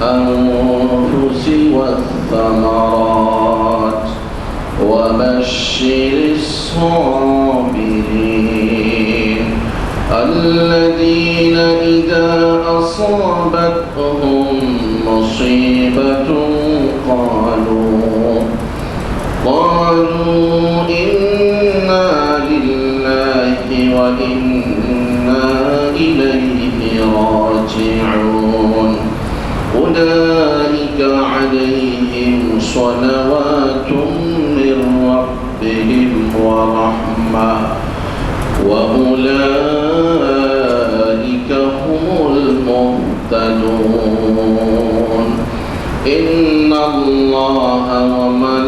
والأنفس والثمرات وبشر الصابرين. الذين إذا أصابتهم مصيبة قالوا قالوا إنا لله وإنا إليه راجعون. أولئك عليهم صلوات من ربهم ورحمة. وأولئك هم المهتدون. إن الله وملائكته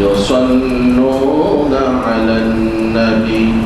يصلون على النبي.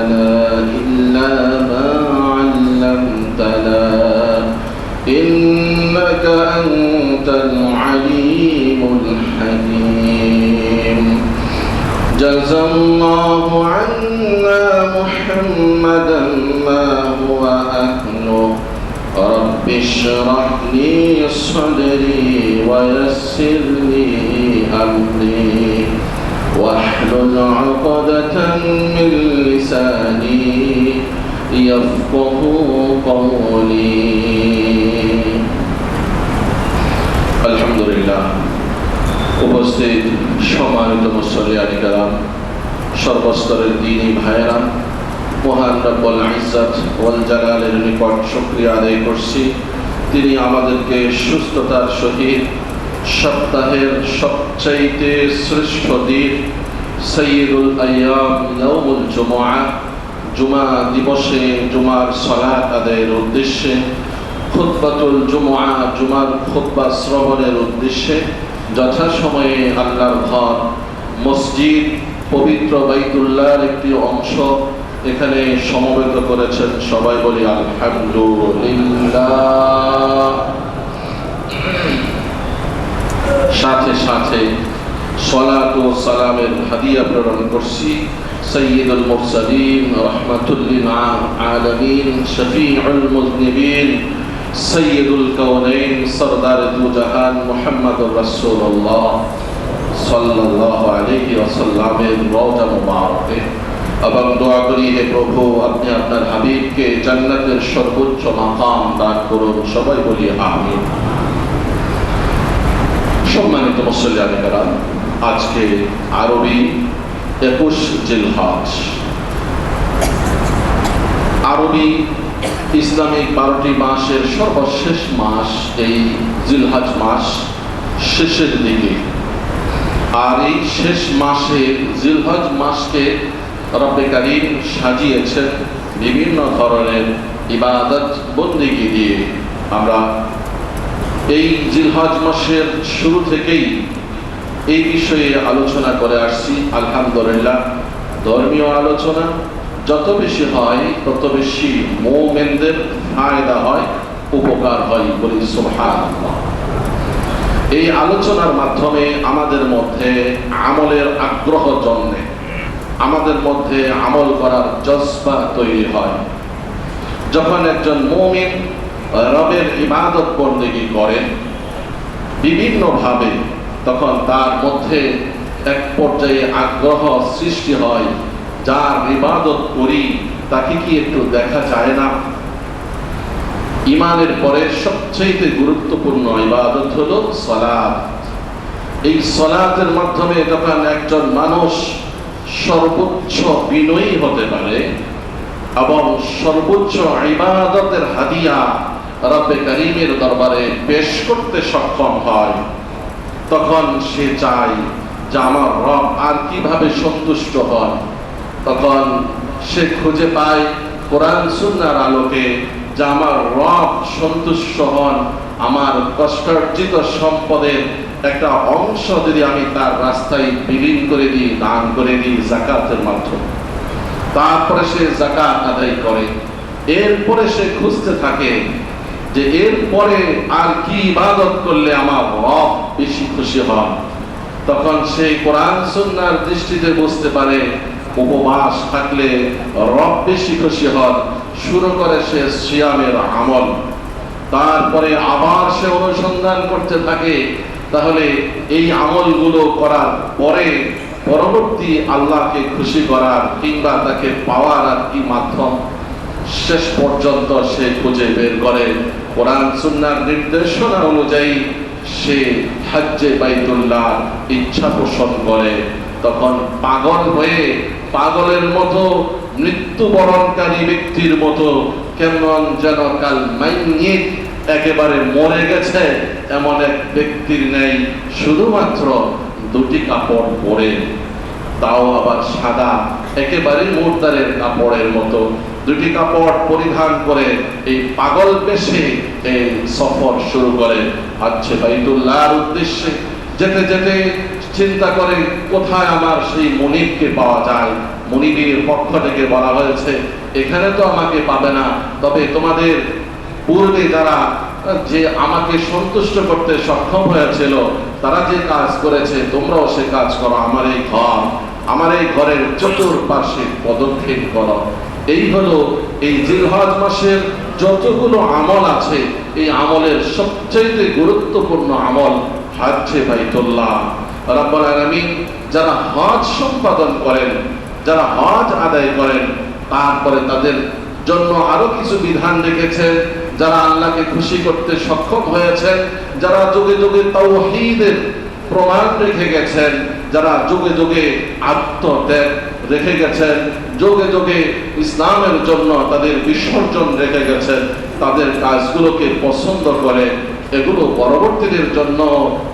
جزى الله عنا محمدا ما هو أهله رب اشرح لي صدري ويسر لي أمري واحلل عقدة من لساني يفقه قولي الحمد لله উপস্থিত সম্মানিত মুসলিয়ানি কালাম সর্বস্তরের দিনই ভাইয়েরা, মহান রব্বুল ইজ্জত ওয়াল জালালের নিকট শুকরিয়া আদায় করছি। তিনি আমাদেরকে সুস্থতার সহিত সপ্তাহের সবচাইতে শ্রেষ্ঠ দিন সৈয়দুল আয়াম ইয়াউমুল জুমআ, জুমা দিবসে জুমার সলাত আদায়ের উদ্দেশ্যে, খুতবাতুল জুমআ, জুমার খুতবা শ্রবণের উদ্দেশ্যে যথাসময়ে আল্লাহর ঘর, মসজিদ পবিত্র বাইতুল্লাহর একটি অংশ এখানে সমবেত করেছেন। সবাই বলি আলহামদুলিল্লাহ। সাথে সাথে সলাত ও সালামের হাদিয়া প্রেরণ করছি। সৈয়দুল মুরসালিন রহমাতুল্লিল আলামিন শফিউল মুজনিবিন সৈয়দুল কাউনাইন সরদার দু জাহান মুহাম্মদুর রাসূলুল্লাহ। সাল্লাল্লাহু আলাইহি ওয়াসাল্লামের রওজা মুবারকে এবং দোয়া করি, হে প্রভু, আপনি আপনার হাবিবকে জান্নাতের সর্বোচ্চ মাকাম দান করুন। সবাই বলি আমিন। সম্মানিত মুসল্লামিকারা আজকে আরবি একুশ জিলহাজ। আরবি ইসলামিক বারোটি মাসের সর্বশেষ মাস এই জিলহাজ মাস শেষের দিকে। আর এই শেষ মাসে, জিলহজ মাসকে রব্বে কারিম সাজিয়েছেন বিভিন্ন ধরনের ইবাদত বন্দিগি দিয়ে। আমরা এই জিলহজ মাসের শুরু থেকেই এই বিষয়ে আলোচনা করে আসছি। আলহামদুলিল্লাহ, ধর্মীয় আলোচনা, যত বেশি হয়, তত বেশি মোমেনদের ফায়দা হয়, উপকার হয় বলি সুবহানাল্লাহ। এই আলোচনার মাধ্যমে আমাদের মধ্যে আমলের আগ্রহ জন্মে। আমাদের মধ্যে আমল করার জজ্বা তৈরি হয়। যখন একজন মমিন রবের ইবাদত বন্দেগী করেন বিভিন্নভাবে তখন তার মধ্যে এক পর্যায়ে আগ্রহ সৃষ্টি হয়, যার ইবাদত করি তাকে কি একটু দেখা যায় না? ইমানের পরে সবচেয়ে গুরুত্বপূর্ণ ইবাদত হলো সলাদ এই সলাতের মাধ্যমে যখন একজন মানুষ সর্বোচ্চ বিনয়ী হতে পারে এবং সর্বোচ্চ ইবাদতের হাদিয়া রব্বে করিমের দরবারে পেশ করতে সক্ষম হয়, তখন সে চায় যে আমার রব আর কীভাবে সন্তুষ্ট হয়। তখন সে খুঁজে পায় কোরআন, সুন্নার আলোকে যে আমার রব সন্তুষ্ট হন, আমার কষ্টার্জিত সম্পদের একটা অংশ যদি আমি তার রাস্তায় বিলীন করে দিই, দান করে দিই জাকাতের মাধ্যমে। তারপরে সে জাকাত আদায় করে। এরপরে সে খুঁজতে থাকে যে এরপরে আর কি ইবাদত করলে আমার রব বেশি খুশি হন। তখন সে কোরআন সুন্নার দৃষ্টিতে বুঝতে পারে, উপবাস থাকলে রব বেশি খুশি হন শুরু করে সে সিয়ামের আমল। তারপরে আবার সে অনুসন্ধান করতে থাকে, তাহলে এই আমলগুলো করার পরে পরবর্তী আল্লাহকে খুশি করার কিংবা তাকে পাওয়ার আর কি মাধ্যম শেষ পর্যন্ত সে খুঁজে বের করে। কোরআন সুন্নার নির্দেশনা অনুযায়ী সে হাজ্জে বাইতুল্লাহ ইচ্ছা পোষণ করে। তখন পাগল হয়ে পাগলের মতো মৃত্যুবরণকারী ব্যক্তির মতো কেমন যেন কাল মাইনিক একেবারে মরে গেছে, এমন এক ব্যক্তির নেই। শুধুমাত্র দুটি কাপড় পরে, তাও আবার সাদা, একেবারে মুরদারের কাপড়ের মতো। দুটি কাপড় পরিধান করে এই পাগল বেশে এই সফর শুরু করে। আচ্ছে বাইতুল্লাহর উদ্দেশ্যে যেতে যেতে চিন্তা করে কোথায় আমার সেই মনিবকে পাওয়া যায়। মনিবের পক্ষ থেকে বলা হয়েছে, এখানে তো আমাকে পাবে না। তবে তোমাদের পূর্বে যারা, যে আমাকে সন্তুষ্ট করতে সক্ষম হয়েছিল, তারা যে কাজ করেছে, তোমরাও সে কাজ করো। আমার এই ঘর, আমার এই ঘরের চতুর্পাশে পদক্ষেপ করো। এই হলো এই জিলহজ মাসের যতগুলো আমল আছে, এই আমলের সবচেয়ে গুরুত্বপূর্ণ আমল হাজ্জে বাইতুল্লাহ। রাব্বুল আলামিন যারা হজ সম্পাদন করেন, যারা হজ আদায় করেন, তারপরে তাদের জন্য আরও কিছু বিধান রেখেছেন যারা আল্লাহকে খুশি করতে সক্ষম হয়েছেন, যারা যুগে যুগে তাওহীদের প্রমাণ রেখে গেছেন, যারা যুগে যুগে আত্মত্যাগ রেখে গেছেন, যুগে যুগে ইসলামের জন্য তাদের বিসর্জন রেখে গেছেন, তাদের কাজগুলোকে পছন্দ করে এগুলো পরবর্তীদের জন্য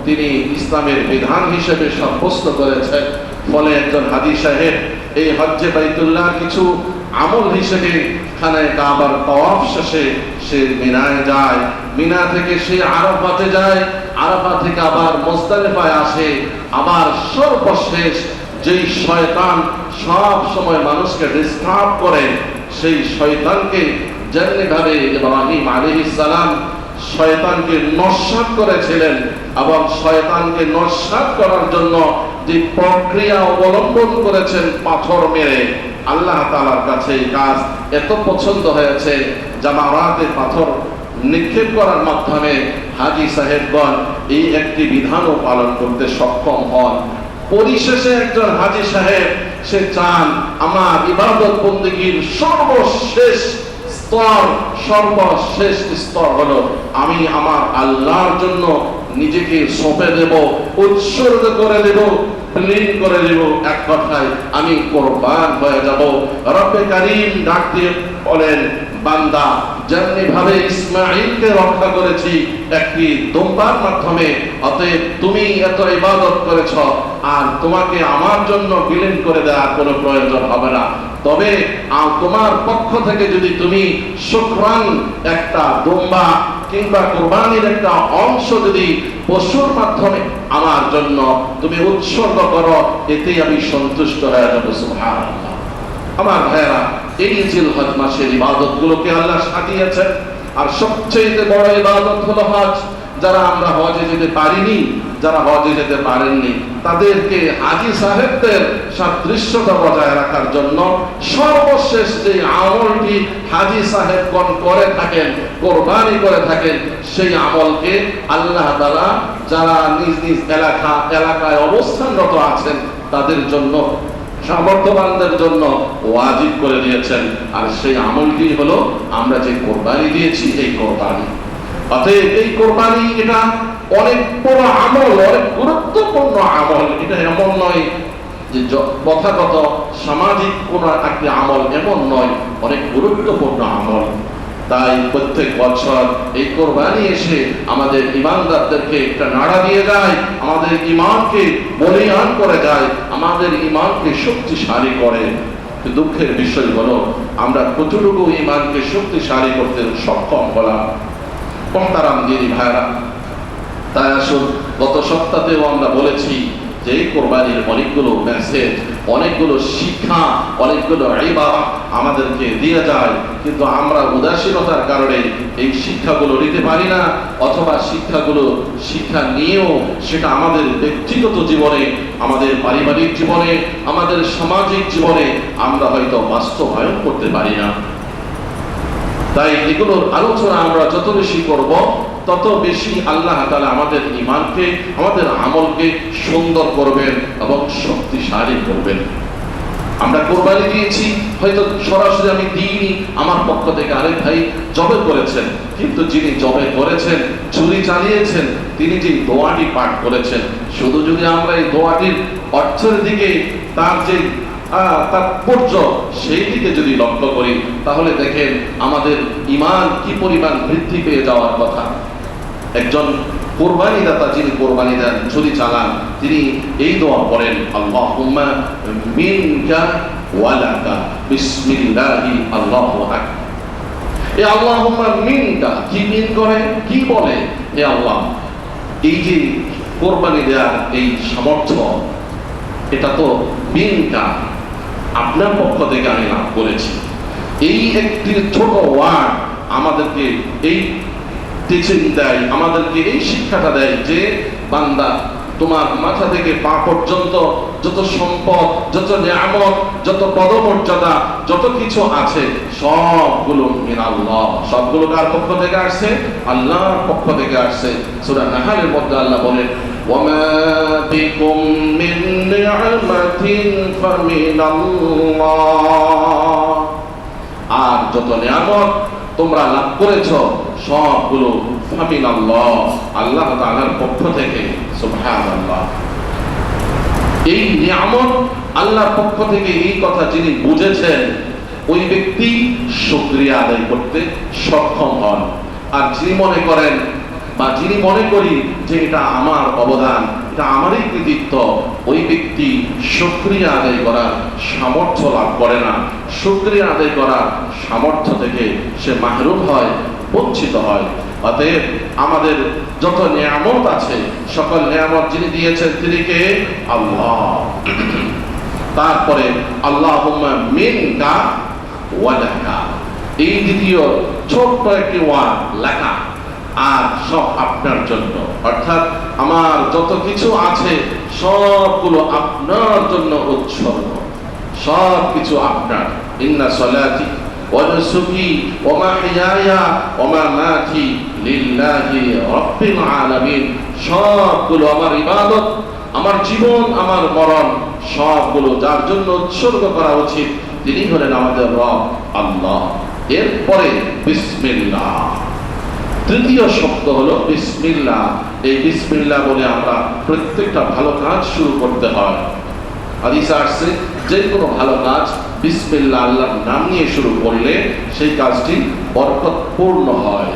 তিনি ইসলামের বিধান হিসেবে সাব্যস্ত করেছেন। ফলে একজন হাদি সাহেব এই হজ্জে বাইতুল্লাহ কিছু আমল হিসেবে খানায় কাবার তওয়াফ শেষে সে মিনায় যায়। মিনা থেকে সে আরাফাতে যায় আরাফা থেকে আবার মোজদালিফায় আসে। আবার সর্বশেষ যেই শয়তান সব সময় মানুষকে ডিস্টার্ব করে, সেই শয়তানকে যেমনি ভাবে ইব্রাহিম আলাইহিস সালাম শয়তানকে নস্বাত করেছিলেন এবং শয়তানকে নস্বাত করার জন্য যে প্রক্রিয়া অবলম্বন করেছেন পাথর মেরে, আল্লাহ তালার কাছে এই কাজ এত পছন্দ হয়েছে জামারাতে পাথর নিক্ষেপ করার মাধ্যমে হাজি সাহেবগণ এই একটি বিধানও পালন করতে সক্ষম হন। পরিশেষে একজন হাজি সাহেব, সে চান, আমার ইবাদত বন্দীগীর সর্বশেষ স্তর স্তর হলো, আমি আমার আল্লাহর জন্য নিজেকে সঁপে দেব, উৎসর্গ করে দেব করে দেব। এক কথায়, আমি কোরবান হয়ে যাব। কারিম ডাক দিয়ে বলেন, বান্দা যেমনি ভাবে রক্ষা করেছি, একটি মাধ্যমে, অতএব তুমি এত ইবাদত করেছ, আর তোমাকে আমার জন্য বিলীন করে দেওয়ার কোনো প্রয়োজন হবে না। তবে তোমার পক্ষ থেকে যদি তুমি শুক্রান একটা দোম্বা কিংবা কোরবানির একটা অংশ যদি পশুর মাধ্যমে আমার জন্য তুমি উৎসর্গ করো এতেই আমি সন্তুষ্ট হয়ে যাব আমার ভাইয়েরা, এই জিলহজ মাসের ইবাদত গুলোকে আল্লাহ সাজিয়েছেন। আর সবচেয়ে বড় ইবাদত হলো হজ। যারা আমরা হজে যেতে পারিনি যারা হজে যেতে পারেননি, তাদেরকে হাজি সাহেবদের সাদৃশ্যতা বজায় রাখার জন্য সর্বশেষ যে আমলটি হাজি সাহেবগণ করে থাকেন, কোরবানি করে থাকেন, সেই আমলকে আল্লাহ তাআলা যারা নিজ নিজ এলাকা, এলাকায় অবস্থানরত আছেন, তাদের জন্য, সামর্থ্যবানদের জন্য ওয়াজিব করে দিয়েছেন। আর সেই আমলটি হলো, আমরা যে কোরবানি দিয়েছি, এই কোরবানি। অতএব এই কোরবানি এটা অনেক বড় আমল, অনেক গুরুত্বপূর্ণ আমল। এটা এমন নয় যে য- প্রথাগত সামাজিক কোন একটি আমল এমন নয়, অনেক গুরুত্বপূর্ণ আমল। তাই প্রত্যেক বছর এই কোরবানি এসে আমাদের ইমানদারদেরকে একটা নাড়া দিয়ে যায়, আমাদের ইমানকে বলিয়ান করে যায়, আমাদের ইমানকে শক্তিশালী করে। দুঃখের বিষয় হলো, আমরা কতটুকু ইমানকে শক্তিশালী করতে সক্ষম হলাম? মহতারাম দিদি ভাইরা তাই আসুন, গত সপ্তাহেও আমরা বলেছি যে এই কোরবানির অনেকগুলো মেসেজ অনেকগুলো শিক্ষা, অনেকগুলো ইবাদত আমাদেরকে দিয়ে যায়। কিন্তু আমরা উদাসীনতার কারণে এই শিক্ষাগুলো নিতে পারি না, অথবা শিক্ষাগুলো, শিক্ষা নিয়েও সেটা আমাদের ব্যক্তিগত জীবনে, আমাদের পারিবারিক জীবনে, আমাদের সামাজিক জীবনে আমরা হয়তো বাস্তবায়ন করতে পারি না। তাই এগুলোর আলোচনা আমরা যত বেশি করব তত বেশি আল্লাহ তাআলা আমাদের ইমানকে আমাদের আমলকে সুন্দর করবেন এবং শক্তিশালী করবেন। আমরা কোরবানি দিয়েছি, হয়তো সরাসরি আমি দিইনি, আমার পক্ষ থেকে আরেক ভাই জবে করেছেন, কিন্তু যিনি জবে করেছেন চুরি চালিয়েছেন, তিনি যে দোয়াটি পাঠ করেছেন, শুধু যদি আমরা এই দোয়াটির অর্থের দিকে তার যে তাৎপর্য সেই দিকে যদি লক্ষ্য করি, তাহলে দেখেন আমাদের ইমান কি পরিমাণ বৃদ্ধি পেয়ে যাওয়ার কথা। একজন কোরবানি দাতা যিনি কোরবানি দেন ছুরি চালান তিনি এই দোয়া পড়েন, আল্লাহুম্মা মিনকা ওয়ালাকা বিসমিল্লাহি আল্লাহু আকবার। এ আল্লাহুম্মা মিনকা কি মিন করে? কি বলে? হে আল্লাহ, এই যে কোরবানি দেওয়ার এই সামর্থ্য, এটা তো মিনকা। আপনার পক্ষ থেকে আমি লাভ করেছি। এই একটি ছোট ওয়ার্ড আমাদেরকে এই টিচিং দেয় আমাদেরকে এই শিক্ষাটা দেয় যে বান্দা তোমার মাথা থেকে পা পর্যন্ত যত সম্পদ যত নিয়ামত যত পদমর্যাদা যত কিছু আছে সবগুলো মিন আল্লাহ সবগুলো কার পক্ষ থেকে আসছে আল্লাহর পক্ষ থেকে আসছে সূরা নাহালের মধ্যে আল্লাহ বলেন وما بكم من نعمة فمن الله আর যত নিয়ামত তোমরা লাভ করেছ সবগুলো। আল্লাহ তাআলার পক্ষ থেকে এই নিয়ামত আল্লাহর পক্ষ থেকে এই কথা যিনি বুঝেছেন, ওই ব্যক্তি শুকরিয়া আদায় করতে সক্ষম হন। আর যিনি মনে করেন, বা যিনি মনে করি যে এটা আমার অবদান এটা আমারই কৃতিত্ব। ওই ব্যক্তি শুকরিয়া আদায় করার সামর্থ্য লাভ করে না। শুকরিয়া আদায় করার সামর্থ্য থেকে সে মাহরুম হয়, বঞ্চিত হয়। অতএব আমাদের যত নিয়ামত আছে, সকল নিয়ামত যিনি দিয়েছেন তিনি কে? আল্লাহ। তারপরে আল্লাহ মিনকা ওয়ালাকা। এই দ্বিতীয় ছোট্ট একটি ওয়ার্ড, লেখা। আর সব আপনার জন্য অর্থাৎ আমার যত কিছু আছে সবগুলো আপনার জন্য উৎসর্গ সব কিছু আপনার ইন্না সলাতি ونسكي ومحياي ومماتي لله رب العالمين সবগুলো আমার ইবাদত আমার জীবন আমার মরণ সবগুলো যার জন্য উৎসর্গ করা উচিত তিনি হলেন আমাদের রব আল্লাহ এরপরে বিসমিল্লাহ তৃতীয় শব্দ হলো বিসমিল্লা। এই বিসমিল্লা বলে আমরা প্রত্যেকটা ভালো কাজ শুরু করতে হয়। হাদিসে আসছে যে কোনো ভালো কাজ বিসমিল্লা আল্লাহর নাম নিয়ে শুরু করলে সেই কাজটি বরকতপূর্ণ হয়,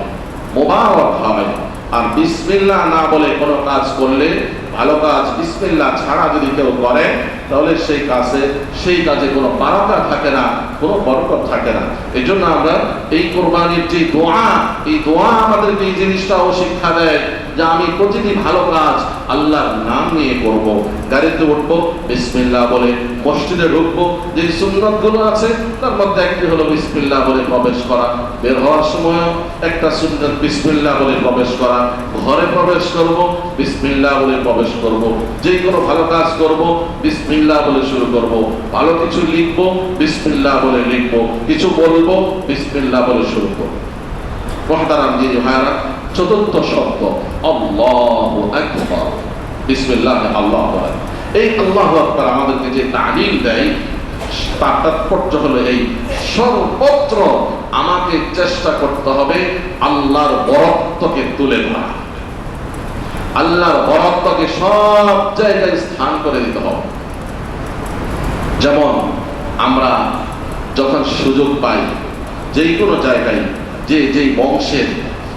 মোবারক হয়। আর বিসমিল্লা না বলে কোনো কাজ করলে ভালো কাজ বিসমিল্লা ছাড়া যদি কেউ করে, তাহলে সেই কাজে সেই কাজে কোনো বারাকা থাকে না, কোনো বরকত থাকে না। এই জন্য আমরা এই কোরবানির যে দোয়া, এই দোয়া আমাদেরকে এই জিনিসটাও শিক্ষা দেয়। যে আমি প্রতিটি ভালো কাজ আল্লাহর নাম নিয়ে করব। গাড়িতে উঠবো, বিসমিল্লাহ বলে মসজিদে ঢুকবো, যে সুন্নতগুলো আছে, তার মধ্যে একটি হলো বিসমিল্লাহ বলে প্রবেশ করা। বের হওয়ার সময় একটা সুন্নত বিসমিল্লাহ বলে প্রবেশ করা। ঘরে প্রবেশ করব, বিসমিল্লাহ বলে প্রবেশ করব। যে কোনো ভালো কাজ করব, বিসমিল্লাহ বলে শুরু করব। ভালো কিছু লিখব, বিসমিল্লাহ বলে লিখব। কিছু বলব, বিসমিল্লাহ বলে শুরু করব। মহতারাম চতুর্থ শব্দ, আল্লাহু আকবার। বিসমিল্লাহ, আল্লাহু এই আল্লাহু আকবার আমাদেরকে যে তালিম দেয়, তার তাৎপর্য হলো এই, সর্বত্র আমাকে চেষ্টা করতে হবে আল্লাহর বরত্বকে তুলে ধরা। আল্লাহর বরত্বকে সব জায়গায় স্থান করে দিতে হবে। যেমন, আমরা যখন সুযোগ পাই যে কোনো জায়গায়, যে যেই বংশের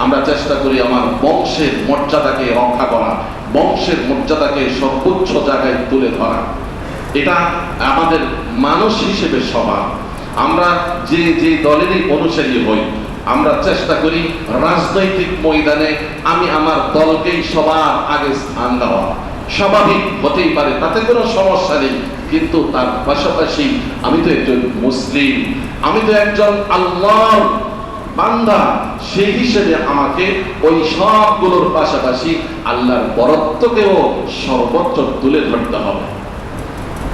আমরা চেষ্টা করি আমার বংশের মর্যাদাকে রক্ষা করা, বংশের মর্যাদাকে সর্বোচ্চ জায়গায় তুলে ধরা। এটা আমাদের মানুষ হিসেবে স্বভাব আমরা যে যে দলেরই অনুসারী হই, আমরা চেষ্টা করি রাজনৈতিক ময়দানে আমি আমার দলকেই সবার আগে স্থান দেওয়া। স্বাভাবিক হতেই পারে, তাতে কোনো সমস্যা নেই, কিন্তু তার পাশাপাশি আমি তো একজন মুসলিম, আমি তো একজন আল্লাহর বান্দা সেই হিসেবে আমাকে ওই সবগুলোর পাশাপাশি আল্লাহর বরত্বকেও সর্বোচ্চ তুলে ধরতে হবে।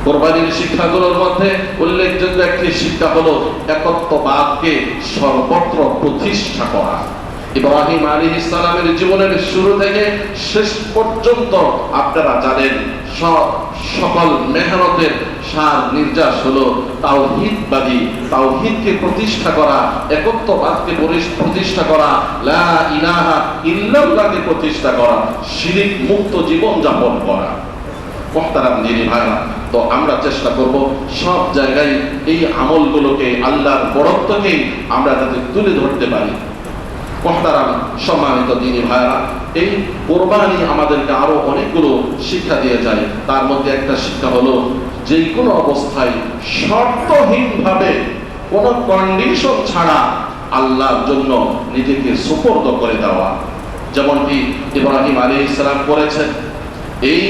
কোরবানির শিক্ষাগুলোর মধ্যে উল্লেখযোগ্য একটি শিক্ষা হলো, একত্ববাদকে সর্বত্র প্রতিষ্ঠা করা। ইব্রাহিম আলী ইসলামের জীবনের শুরু থেকে শেষ পর্যন্ত আপনারা জানেন সকল মেহনতের সার নির্যাস হলো তাওহিদবাদী, তাওহিদকে প্রতিষ্ঠা করা, একত্ববাদকে প্রতিষ্ঠা করা, লা ইলাহা ইল্লাল্লাহকে প্রতিষ্ঠা করা, শিরিক মুক্ত জীবন যাপন করা। মোহতারাম দিনী ভাইরা, তো আমরা চেষ্টা করব সব জায়গায় এই আমলগুলোকে আল্লাহর বরত্বকে আমরা যাতে তুলে ধরতে পারি। মোহতারাম সম্মানিত দিনী ভাইরা এই কোরবানি আমাদেরকে আরও অনেকগুলো শিক্ষা দিয়ে যায়। তার মধ্যে একটা শিক্ষা হলো যে কোনো অবস্থায় শর্তহীনভাবে কোনো কন্ডিশন ছাড়া আল্লাহর জন্য নিজেকে সুপর্দ করে দেওয়া। যেমনটি ইব্রাহিম আলী ইসলাম করেছেন এই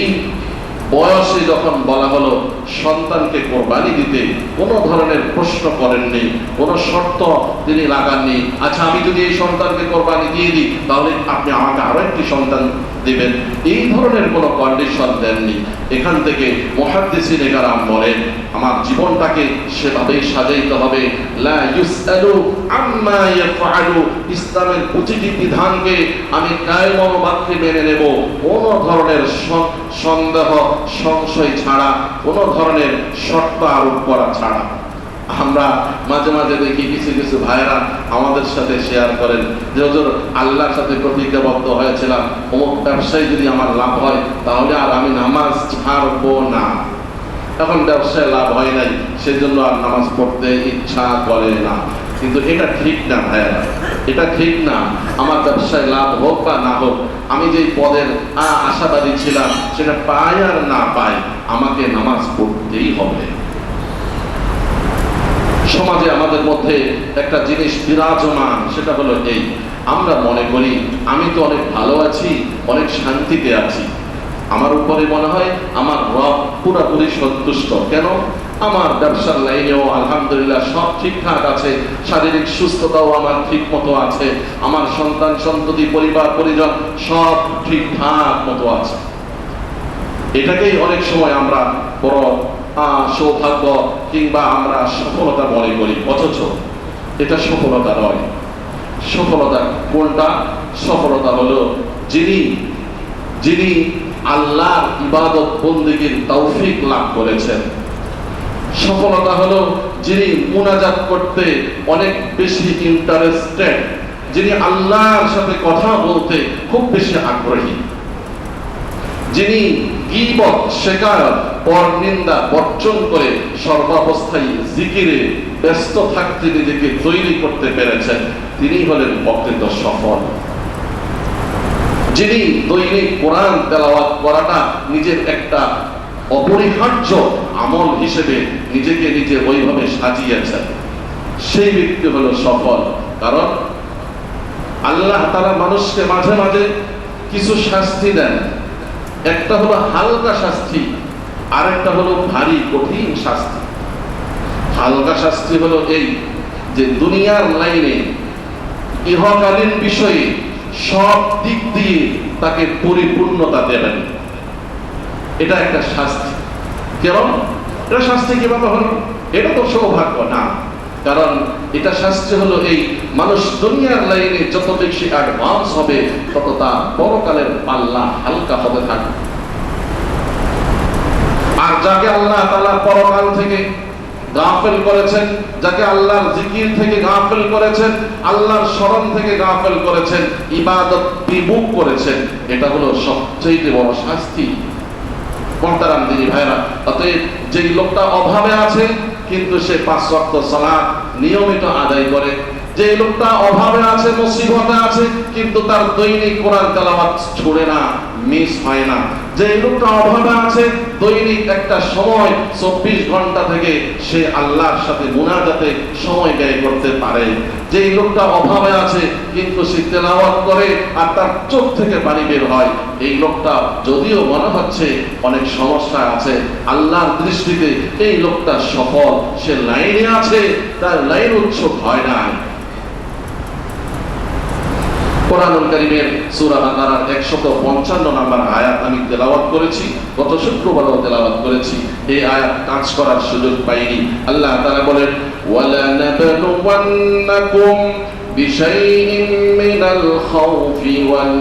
বয়সে যখন বলা হলো সন্তানকে কোরবানি দিতে কোনো ধরনের প্রশ্ন করেননি, কোনো শর্ত তিনি লাগাননি। আচ্ছা আমি যদি এই সন্তানকে কোরবানি দিয়ে দিই, তাহলে আপনি আমাকে আরও একটি সন্তান দিবেন। এই ধরনের কোনো কন্ডিশন দেননি। এখান থেকে মহাদ্দেশি নেগারাম বলেন, আমার জীবনটাকে সেভাবেই সাজাইতে হবে। লা ইউসআলু আম্মা ইয়াফআলু। ইসলামের প্রতিটি বিধানকে আমি কায় মনোবাদকে মেনে নেব। কোনো ধরনের সন্দেহ, সংশয় ছাড়া, কোনো ধরনের শর্ত আরোপ করা ছাড়া। আমরা মাঝে মাঝে দেখি কিছু কিছু ভাইরা আমাদের সাথে শেয়ার করেন। যে, হুজুর, আল্লাহর সাথে প্রতিজ্ঞাবদ্ধ হয়েছিলাম। অমুক ব্যবসায় যদি আমার লাভ হয়, তাহলে আর আমি নামাজ ছাড়বো না। এখন ব্যবসায় লাভ হয় নাই, সেজন্য আর নামাজ পড়তে ইচ্ছা করে না। কিন্তু এটা ঠিক না ভাইয়া এটা ঠিক না। আমার ব্যবসায় লাভ হোক বা না হোক, আমি যেই পদের আশাবাদী ছিলাম, সেটা পাই আর না পাই, আমাকে নামাজ পড়তেই হবে। সমাজে আমাদের মধ্যে একটা জিনিস বিরাজমান, সেটা হলো এই। আমরা মনে করি, আমি তো অনেক ভালো আছি, অনেক শান্তিতে আছি। আমার উপরে মনে হয় আমার রব পুরাপুরি সন্তুষ্ট। কেন? আমার ব্যবসার লাইনেও আলহামদুলিল্লাহ সব ঠিকঠাক আছে, শারীরিক সুস্থতাও আমার ঠিক মতো আছে, আমার সন্তান, সন্ততি, পরিবার, পরিজন সব ঠিকঠাক মতো আছে। এটাকেই অনেক সময় আমরা বড় সৌভাগ্য কিংবা আমরা সফলতা মনে করি অথচ এটা সফলতা নয়। সফলতা কোনটা? সফলতা হলো যিনি যিনি আল্লাহর ইবাদত বন্দিগির তৌফিক লাভ করেছেন। সফলতা হলো যিনি মুনাজাত করতে অনেক বেশি ইন্টারেস্টেড যিনি আল্লাহর সাথে কথা বলতে খুব বেশি আগ্রহী। যিনি গীবত শেখার পর নিন্দা বর্জন করে সর্বাবস্থায় জিকিরে ব্যস্ত থাকতে নিজেকে তৈরি করতে পেরেছেন, তিনি হলেন প্রকৃত সফল। যিনি দৈনিক কোরআন তেলাওয়াত করাটা নিজের একটা অপরিহার্য আমল হিসেবে নিজেকে নিজে ওইভাবে সাজিয়েছেন, সেই ব্যক্তি হলো সফল। কারণ আল্লাহ তারা মানুষকে মাঝে মাঝে কিছু শাস্তি দেন একটা হলো হালকা শাস্তি, আরেকটা হলো ভারী কঠিন শাস্তি। হালকা শাস্তি হলো এই যে দুনিয়ার লাইনে ইহকালীন বিষয়ে সব দিক দিয়ে তাকে পরিপূর্ণতা দেবেন। এটা একটা শাস্তি। কেমন এটা শাস্তি কীভাবে হলো? এটা তো সৌভাগ্য, না। কারণ এটা শাস্তি হলো এই মানুষ দুনিয়ার লাইনে যত বেশি অ্যাডভান্স হবে, তত তার পরকালের পাল্লা হালকা হতে থাকবে। আর যাকে আল্লাহ তাআলা পরকাল থেকে গাফেল করেছেন, যাকে আল্লাহর জিকির থেকে গাফেল করেছেন, আল্লাহর স্মরণ থেকে গাফেল করেছেন, ইবাদত বিমুখ করেছেন, এটা হলো সবচেয়ে বড় শাস্তি। মহতারাম দিনী ভাইরা অতএব যেই লোকটা অভাবে আছে কিন্তু সে পাঁচ রক্ত সালাদ নিয়মিত আদায় করে। যে লোকটা অভাবে আছে, মুসিবতে আছে, কিন্তু তার দৈনিক কোরআন তেলাওয়াত ছুড়ে না, মিস হয় না। যে লোকটা অভাবে আছে দৈনিক একটা সময়, চব্বিশ ঘণ্টা থেকে সে আল্লাহর সাথে মুনাজাতে সময় ব্যয় করতে পারে। যে লোকটা অভাবে আছে, কিন্তু সে তেলাওয়াত করে আর তার চোখ থেকে পানি বের হয়। এই লোকটা যদিও মনে হচ্ছে অনেক সমস্যা আছে, আল্লাহর দৃষ্টিতে এই লোকটা সফল, সে লাইনে আছে, তার লাইন উৎসব হয় না কোরআনুল কারীমের বাকারার 155 নম্বর আয়াত আমি তেলাওয়াত করেছি, গত শুক্রবারও তেলাওয়াত করেছি। এই আয়াত কাজ করার সুযোগ পাইনি। আল্লাহ বলেন ওয়ালা নাবলুওয়ান্নাকুম বিশাইইন মিনাল খাউফি ওয়াল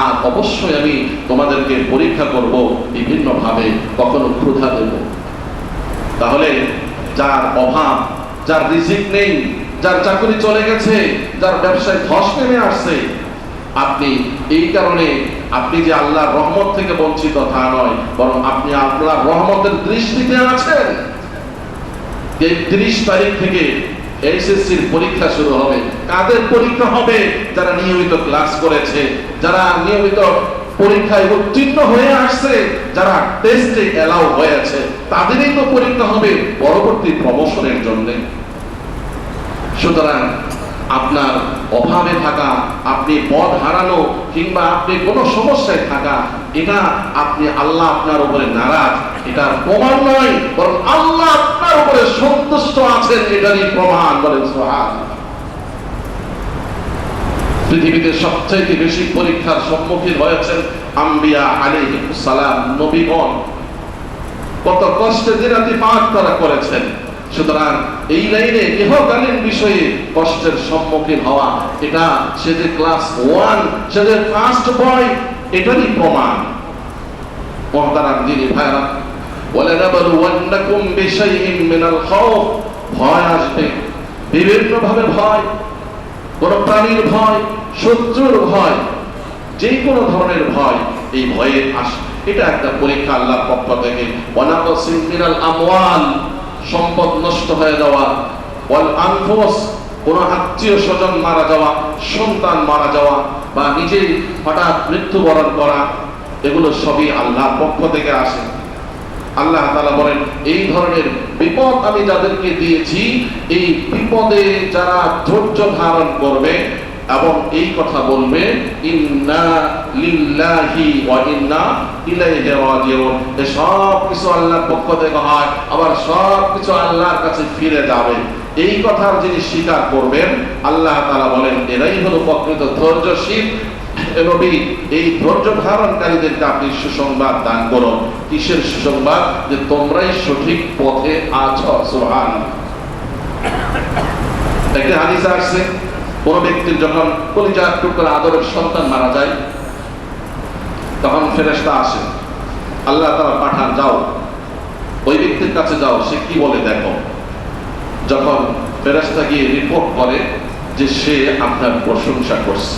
আর অবশ্যই আমি তোমাদেরকে পরীক্ষা করব বিভিন্ন ভাবে কখনো ক্ষুধা দেব। তাহলে যার অভাব, যার রিজিক নেই যার চাকরি চলে গেছে, যার ব্যবসায় ধস নেমে আসছে। আপনি এই কারণে আপনি যে আল্লাহর রহমত থেকে বঞ্চিত, তা নয়, বরং আপনি আল্লাহর রহমতের দৃষ্টিতে আছেন। এই ত্রিশ তারিখ থেকে এইচএসসির পরীক্ষা শুরু হবে। কাদের পরীক্ষা হবে? যারা নিয়মিত ক্লাস করেছে, যারা নিয়মিত পরীক্ষায় উত্তীর্ণ হয়ে আসছে, যারা টেস্টে এলাও হয়েছে, তাদেরই তো পরীক্ষা হবে পরবর্তী প্রমোশনের জন্য। সুতরাং আপনার অভাবে থাকা, আপনি পদ হারানো কিংবা আপনি কোনো সমস্যায় থাকা, এটা আপনি আল্লাহ আপনার উপরে নারাজ। এটার প্রমাণ নয়, বরং আল্লাহ আপনার উপরে সন্তুষ্ট আছেন, এটারই প্রমাণ বলেন সোহান পৃথিবীতে সবচাইতে বেশি পরীক্ষার সম্মুখীন হয়েছেন আম্বিয়া আলাইহিস সালাম, নবীগণ। কত কষ্টে দিনাতি পাঠ তারা করেছেন। সুতরাং এই লাইনে ইহকালীন বিষয়ে কষ্টের সম্মুখীন হওয়া, এটা সে যে ক্লাস ওয়ান সে যে ফার্স্ট বয় এটারই প্রমাণ। মহতারাম দিদি ভাইরা মিনাল ভয় আসবে। ভয়, কোনো প্রাণীর ভয়, শত্রুর ভয় যে কোনো ধরনের ভয়, এই ভয়ে আসবে। এটা একটা পরীক্ষা আল্লাহর পক্ষ থেকে। অনাকসিন মিনাল আমওয়াল সম্পদ নষ্ট হয়ে যাওয়া, ওয়াল আনফুস, কোন আত্মীয় স্বজন মারা যাওয়া, সন্তান মারা যাওয়া, বা নিজেই হঠাৎ মৃত্যুবরণ করা, এগুলো সবই আল্লাহর পক্ষ থেকে আসে। আল্লাহ তালা বলেন, এই ধরনের বিপদ আমি যাদেরকে দিয়েছি, এই বিপদে যারা ধৈর্য ধারণ করবে এবং এই কথা বলবে, ইন্না লিল্লাহি ওয়া ইন্না ইলাইহি রাজিউন। সব কিছু আল্লাহর পক্ষ থেকে হয়, আবার সব কিছু আল্লাহর কাছে ফিরে যাবে। এই কথার যিনি স্বীকার করবেন, আল্লাহ তাআলা বলেন, এরাই হলো প্রকৃত ধৈর্যশীল নবী। এই ধৈর্য ধারণকারীদেরকে আপনি সুসংবাদ দান করুন। কিসের সুসংবাদ? যে তোমরাই সঠিক পথে আছো সুবহান একটা হাদিস আসছে কোন ব্যক্তির যখন কলিজা টুকরা আদরের সন্তান মারা যায়, তখন ফেরেশতা আসে, আল্লাহ তারা পাঠান, যাও। ওই ব্যক্তির কাছে যাও, সে কি বলে দেখো। যখন ফেরেশতা গিয়ে রিপোর্ট করে যে সে আপনার প্রশংসা করছে,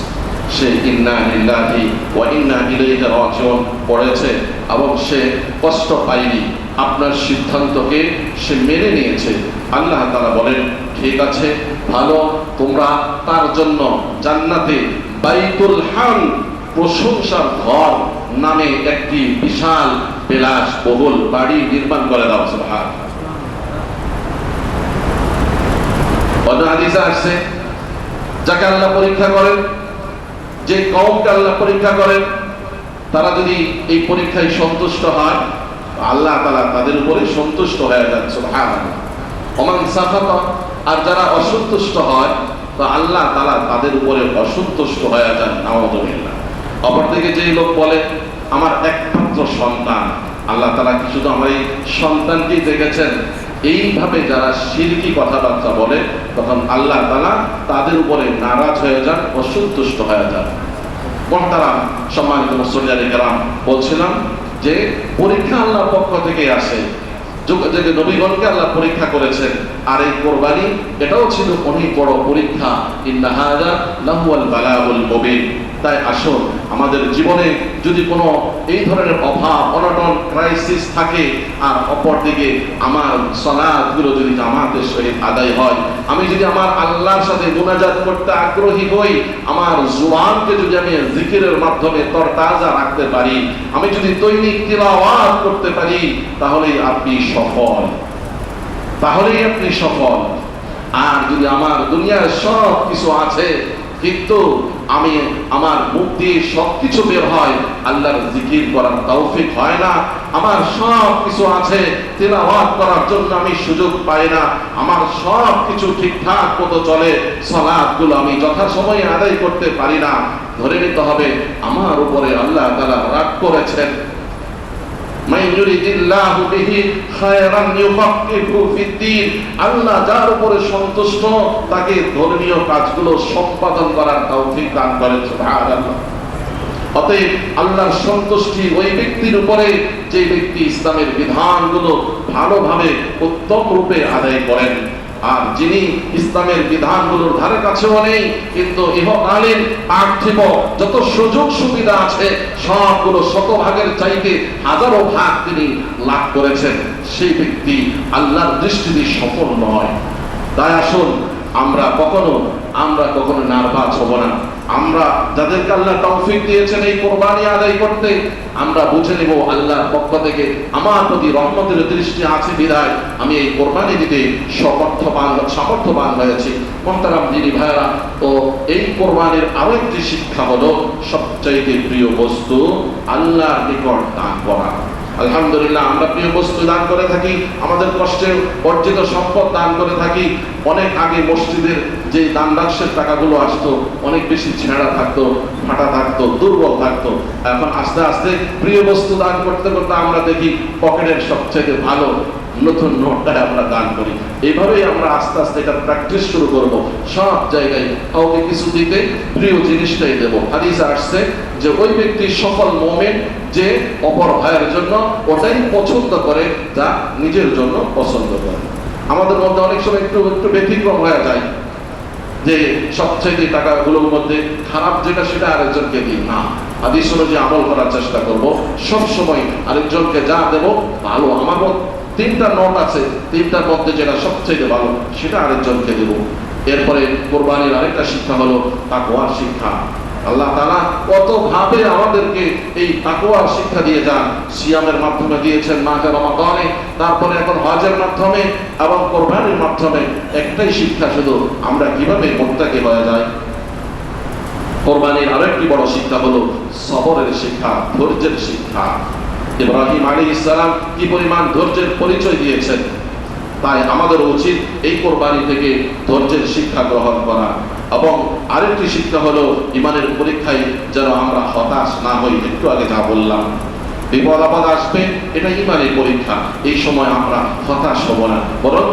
সে ইন্না লিল্লাহি ওয়া ইন্না ইলাইহি রাজিউন পড়েছে, এবং সে কষ্ট পায়নি। আপনার সিদ্ধান্তকে সে মেনে নিয়েছে। আল্লাহ তাআলা বলেন, ঠিক আছে, ভালো, তোমরা তার জন্য জান্নাতে বাইতুল হাম প্রশংসার ঘর নামে একটি বিশাল বিলাস বহুল বাড়ি নির্মাণ করে দাও সুবহান অন্য হাদিসে আসছে, যাকে আল্লাহ পরীক্ষা করেন, যে কমকে আল্লাহ পরীক্ষা করেন, তারা যদি এই পরীক্ষায় সন্তুষ্ট হয়, আল্লাহ তালা তাদের উপরে সন্তুষ্ট হয়ে যাচ্ছে আর যারা অসন্তুষ্ট হয় তো আল্লাহ তালা তাদের উপরে অসন্তুষ্ট হয়ে যান নাওয়াজবিল্লাহ অপরদিকে যে লোক বলে, আমার একমাত্র সন্তান। আল্লাহ তালা কি শুধু আমার এই সন্তানকেই দেখেছেন? এইভাবে যারা শিরকি কথাবার্তা বলে, তখন আল্লাহ তালা তাদের উপরে নারাজ হয়ে যান, অসন্তুষ্ট হয়ে যান। মহতারাম, সম্মানিত মুসলিয়ারে কেরাম বলছিলাম যে, পরীক্ষা আল্লাহর পক্ষ থেকে আসে যুগ- যুগে নবীগণকে আল্লাহ পরীক্ষা করেছেন, আর এই কোরবানি এটাও ছিল অনেক বড় পরীক্ষা। ইন্নাহাজা লাহুয়াল বালাউল মুবিন। তাই আসুন। আমাদের জীবনে যদি কোনো এই ধরনের অভাব, অনটন ক্রাইসিস থাকে, আর অপরদিকে আমার সলাদগুলো যদি জামাতের সহিত আদায় হয়, আমি যদি আমার আল্লাহর সাথে গুনাজাত করতে আগ্রহী হই, আমার জুবানকে যদি আমি জিকিরের মাধ্যমে তরতাজা রাখতে পারি, আমি যদি দৈনিক তিলাওয়াত করতে পারি, তাহলেই আপনি সফল। তাহলেই আপনি সফল। আর যদি আমার দুনিয়ার সব কিছু আছে, কিন্তু আমি আমার মুখ দিয়ে সব কিছু বের হয়, আল্লাহর জিকির করার তৌফিক হয় না। আমার সব কিছু আছে, তেলাওয়াত করার জন্য আমি সুযোগ পাই না। আমার সব কিছু ঠিকঠাক মতো চলে সলাদগুলো আমি যথাসময়ে আদায় করতে পারি না। ধরে নিতে হবে, আমার উপরে আল্লাহ তাআলা রাগ করেছেন। আল্লাহ যার উপরে সন্তুষ্ট, তাকে ধর্মীয় কাজগুলো সম্পাদন করার তৌফিক দান করেন অতএব আল্লাহর সন্তুষ্টি ওই ব্যক্তির উপরে, যে ব্যক্তি ইসলামের বিধানগুলো ভালোভাবে উত্তম রূপে আদায় করেন। আর যিনি ইসলামের বিধানগুলোর ধারে কাছেও নেই, কিন্তু ইহকালীন পার্থিব যত সুযোগ সুবিধা আছে, সবগুলো শতভাগের চাইতে হাজারো ভাগ তিনি লাভ করেছেন। সেই ব্যক্তি আল্লাহর দৃষ্টিতে সফল নয়। তাই আসুন, আমরা কখনো আমরা কখনো নার্ভাস হব না। আমরা যাদেরকে আল্লাহ তৌফিক দিয়েছেন এই কোরবানি আদায় করতে, আমরা বুঝে নেব আল্লাহর পক্ষ থেকে আমার প্রতি রহমতের দৃষ্টি আছে বিধায় আমি এই কোরবানি দিতে সমর্থবান, সামর্থ্যবান হয়েছি। মহতারাম দিদি ভাইরা তো এই কোরবানির আরও একটি শিক্ষা হলো সবচাইতে প্রিয় বস্তু, আল্লাহর নিকট দান করা। আলহামদুলিল্লাহ, আমরা প্রিয় বস্তু দান করে থাকি, আমাদের কষ্টের অর্জিত সম্পদ দান করে থাকি। অনেক আগে মসজিদের যে দান বাক্সের টাকাগুলো আসতো, অনেক বেশি ছেঁড়া থাকতো, ফাটা থাকতো, দুর্বল থাকতো। এখন আস্তে আস্তে প্রিয় বস্তু দান করতে করতে আমরা দেখি পকেটের সবচেয়ে ভালো নতুন নোটটা আমরা দান করি। এইভাবেই আমরা আস্তে আস্তে এটা প্র্যাকটিস শুরু করব। সব জায়গায় কাউকে কিছু দিতে প্রিয় জিনিসটাই দেব। হাদিস আসছে যে ওই ব্যক্তি সফল মোমেন্ট যে অপর ভাইয়ের জন্য ওটাই পছন্দ করে, যা নিজের জন্য পছন্দ করে। আমাদের মধ্যে অনেক সময় একটু একটু ব্যতিক্রম হয়ে যায় যে সবচেয়ে টাকাগুলোর মধ্যে খারাপ যেটা সেটা আরেকজনকে দিই। না, হাদিস অনুযায়ী আমল করার চেষ্টা করব। সব সময় আরেকজনকে যা দেব, ভালো আমার তিনটা নোট আছে তিনটার মধ্যে যেটা সবচেয়ে ভালো, সেটা আরেকজনকে দেব। এরপরে কোরবানির আরেকটা শিক্ষা হলো তাকওয়ার শিক্ষা। আল্লাহ তাআলা কত ভাবে আমাদেরকে এই তাকওয়ার শিক্ষা দিয়ে যান, সিয়ামের মাধ্যমে দিয়েছেন মাহে রমাদানে, তারপরে এখন হজের মাধ্যমে এবং কোরবানির মাধ্যমে একটাই শিক্ষা শুধু, আমরা কীভাবে মোত্তাকি হয়ে যায় কোরবানির আরেকটি বড় শিক্ষা হলো সবরের শিক্ষা, ধৈর্যের শিক্ষা। ইব্রাহিম আলী ইসলাম কি পরিমাণ ধৈর্যের পরিচয় দিয়েছেন? তাই আমাদের উচিত এই কোরবানি থেকে ধৈর্যের শিক্ষা গ্রহণ করা। এবং আরেকটি শিক্ষা হলো ইমানের পরীক্ষায় যেন আমরা হতাশ না হই। একটু আগে যা বললাম, বিপদ আপদ আসবে, এটা ইমানের পরীক্ষা। এই সময় আমরা হতাশ হব না। বরং